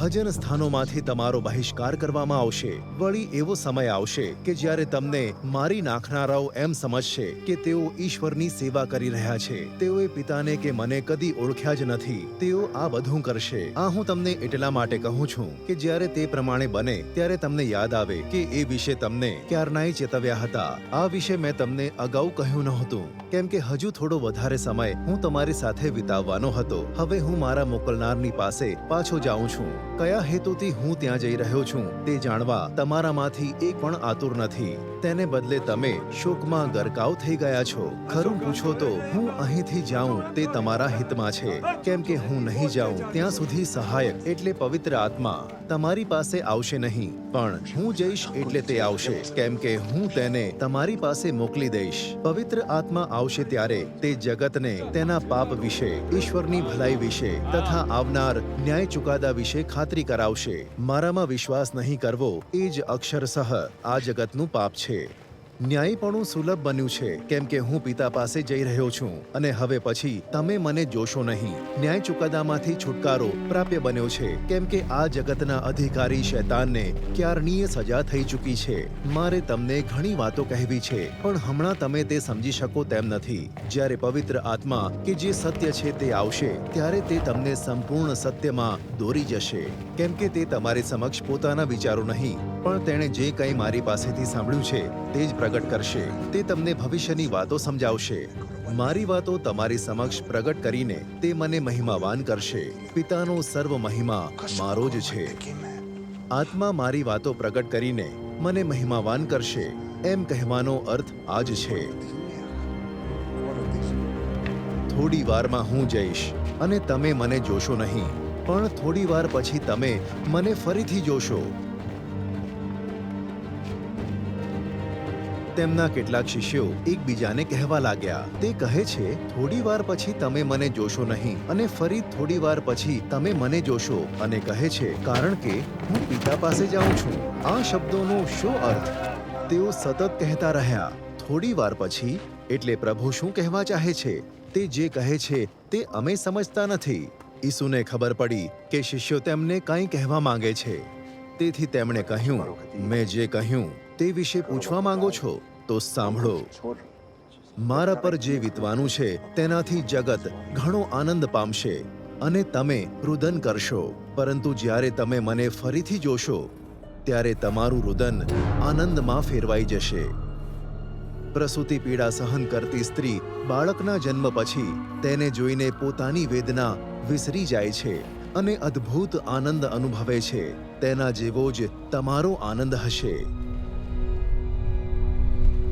ભજન સ્થાનોમાંથી તમારો બહિષ્કાર કરવામાં આવશે. વળી એવો સમય આવશે કે જ્યારે તમને મારી નાખનારાઓ એમ સમજશે કે તેઓ ઈશ્વરની સેવા કરી રહ્યા છે. તેઓએ પિતાને કે મને કદી ઓળખ્યા જ નથી. તેઓ આ બધું કરશે. આ હું તમને એટલા માટે કહું છું કે જ્યારે તે પ્રમાણે બને, ત્યારે તમને યાદ આવે કે એ વિશે તમને ક્યારનાય ચેતવ્યા હતા. આ વિશે મેં તમને અગાઉ કહ્યું નહોતું. કેમ કે હજુ થોડો વધારે સમય હું તમારી સાથે વિતાવવાનો હતો. હવે હું મારા મોકલનારની પાસે પાછો જાઉં છું. કયા હેતુથી હું ત્યાં જઈ રહ્યો છું તે જાણવા તમારામાંથી એક પણ આતુર નથી. તેને બદલે તમે શોકમાં ગરકાવ થઈ ગયા છો. ખરું પૂછો તો હું અહીંથી જાઉં તે તમારા હિતમાં છે. કેમ કે હું નહીં જાઉં ત્યાં સુધી સહાયક એટલે પવિત્ર આત્મા તમારી પાસે આવશે નહીં. પણ હું જઈશ એટલે તે આવશે. કેમ કે હું તેને તમારી પાસે મોકલી દઈશ. પવિત્ર આત્મા આવશે ત્યારે તે જગતને તેના પાપ વિશે, ઈશ્વરની ભલાઈ વિશે તથા આવનાર ન્યાય ચુકાદા વિશે ખાતરી કરાવશે. મારામાં વિશ્વાસ નહીં કરવો એ જ અક્ષરશઃ આ જગતનું પાપ છે. ન્યાયીપણું સુલભ બન્યું છે, કેમ કે હું પિતા પાસે જઈ રહ્યો છું અને હવે પછી તમે મને જોશો નહીં. ન્યાય ચુકાદામાંથી છુટકારો પ્રાપ્ય બન્યો છે, કેમ કે આ જગતના અધિકારી શૈતાનને ક્યારનીય સજા થઈ ચૂકી છે. મારે તમને ઘણી વાતો કહેવી છે, પણ હમણાં તમે તે સમજી શકો તેમ નથી. જ્યારે પવિત્ર આત્મા કે જે સત્ય છે તે આવશે, ત્યારે તે તમને સંપૂર્ણ સત્યમાં દોરી જશે. કેમ કે તે તમારી સમક્ષ પોતાના વિચારો નહીં પણ તેણે જે કંઈ મારી પાસેથી સાંભળ્યું છે, તે જ પ્રગટ કરશે. તે તમને ભવિષ્યની વાતો સમજાવશે. મારી વાતો તમારી સમક્ષ પ્રગટ કરીને તે મને મહિમાવાન કરશે. પિતાનો સર્વ મહિમા મારો જ છે. આત્મા મારી વાતો પ્રગટ કરીને મને મહિમાવાન કરશે. એમ કહેવાનો અર્થ આ જ છે. થોડી વારમાં હું જઈશ અને તમે મને જોશો નહીં. પણ થોડી વાર પછી તમે મને ફરીથી જોશો. તેમના કેટલાક શિષ્યો એકબીજાને કહેવા લાગ્યા, તે કહે છે થોડી વાર પછી તમે મને જોશો નહીં અને ફરી થોડી વાર પછી તમે મને જોશો અને કહે છે, કારણ કે હું પિતા પાસે જાઉં છું. આ શબ્દોનો શું અર્થ? તેઓ સતત કહેતા રહ્યા થોડી વાર પછી? એટલે પ્રભુ શું કહેવા ચાહે છે? તે જે કહે છે, તે અમે સમજતા નથી. ઈસુને ખબર પડી કે શિષ્યો તેમને કંઈ કહેવા માંગે છે. તેથી તેમણે કહ્યું, મેં જે કહ્યું તે વિશે પૂછવા માંગો છો? તો સાંભળો. મારા પર જે વીતવાનું છે, તેનાથી જગત ઘણો આનંદ પામશે અને તમે રુદન કરશો. પરંતુ જ્યારે તમે મને ફરીથી જોશો, ત્યારે તમારું રુદન આનંદમાં ફેરવાઈ જશે. પ્રસૂતિ પીડા સહન કરતી સ્ત્રી બાળકના જન્મ પછી તેને જોઈને પોતાની વેદના વિસરી જાય છે અને અદ્ભુત આનંદ અનુભવે છે. તેના જેવો જ તમારો આનંદ હશે.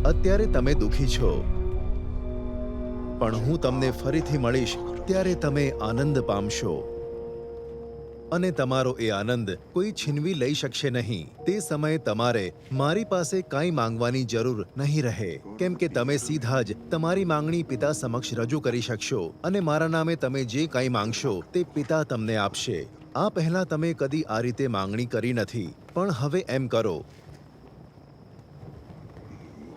અત્યારે તમે દુઃખી છો. પણ હું તમને ફરીથી મળીશ ત્યારે તમે આનંદ પામશો. અને તમારો એ આનંદ કોઈ છીનવી લઈ શકશે નહીં. તે સમયે તમારે મારી પાસે કાંઈ માંગવાની જરૂર નહીં રહે. કેમ કે તમે સીધા જ તમારી માંગણી પિતા સમક્ષ રજૂ કરી શકશો અને મારા નામે તમે જે કાંઈ માંગશો તે પિતા તમને આપશે. આ પહેલા તમે કદી આ રીતે માંગણી કરી નથી. પણ હવે એમ કરો.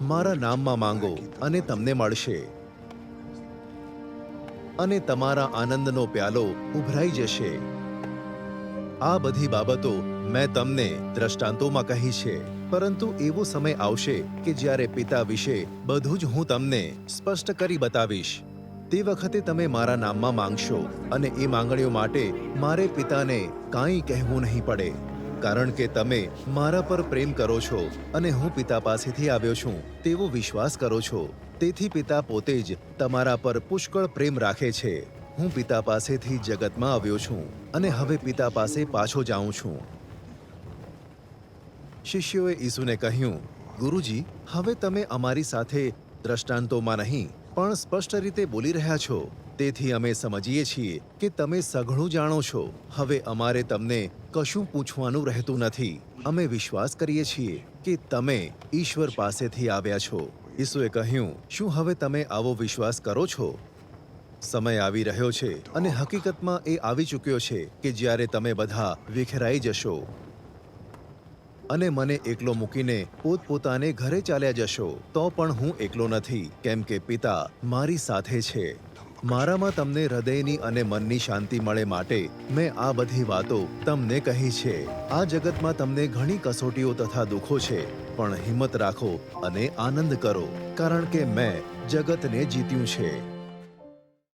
મારા નામમાં માંગો અને તમને મળશે. અને તમારા આનંદનો પ્યાલો ઉભરાઈ જશે. આ બધી બાબતો મેં તમને દ્રષ્ટાંતોમાં કહી છે, પરંતુ એવો સમય આવશે કે જ્યારે પિતા વિશે બધું જ હું તમને સ્પષ્ટ કરી બતાવીશ. તે વખતે તમે મારા નામમાં માંગશો અને એ માંગણીઓ માટે મારે પિતાને કાંઈ કહેવું નહીં પડે. કારણ કે તમે મારા પર પ્રેમ કરો છો અને હું પિતા પાસેથી આવ્યો છું, તેવો વિશ્વાસ કરો છો. તેથી પિતા પોતે જ તમારા પર પુષ્કળ પ્રેમ રાખે છે. હું પિતા પાસેથી જગતમાં આવ્યો છું અને હવે પિતા પાસે પાછો જાઉં છું. શિષ્યોએ ઈસુને કહ્યું, ગુરુજી, હવે તમે અમારી સાથે દ્રષ્ટાંતોમાં નહીં પણ સ્પષ્ટ રીતે બોલી રહ્યા છો. તેથી અમે સમજીએ છીએ કે તમે સઘળું જાણો છો. હવે અમારે તમને કશું પૂછવાનું રહેતું નથી. અમે વિશ્વાસ કરીએ છીએ કે તમે ઈશ્વર પાસેથી આવ્યા છો. ઈસુએ કહ્યું, શું હવે તમે આવો વિશ્વાસ કરો છો? સમય આવી રહ્યો છે અને હકીકતમાં એ આવી ચૂક્યો છે કે જ્યારે તમે બધા વિખેરાઈ જશો અને મને એકલો મૂકીને પોતપોતાને ઘરે ચાલ્યા જશો, તો પણ હું એકલો નથી. કેમ કે પિતા મારી સાથે છે. મારામાં તમને હૃદયની અને મનની શાંતિ મળે માટે મેં આ બધી વાતો તમને કહી છે. આ જગતમાં તમને ઘણી કસોટીઓ તથા દુઃખો છે, પણ હિંમત રાખો અને આનંદ કરો, કારણ કે મેં જગતને જીત્યું છે.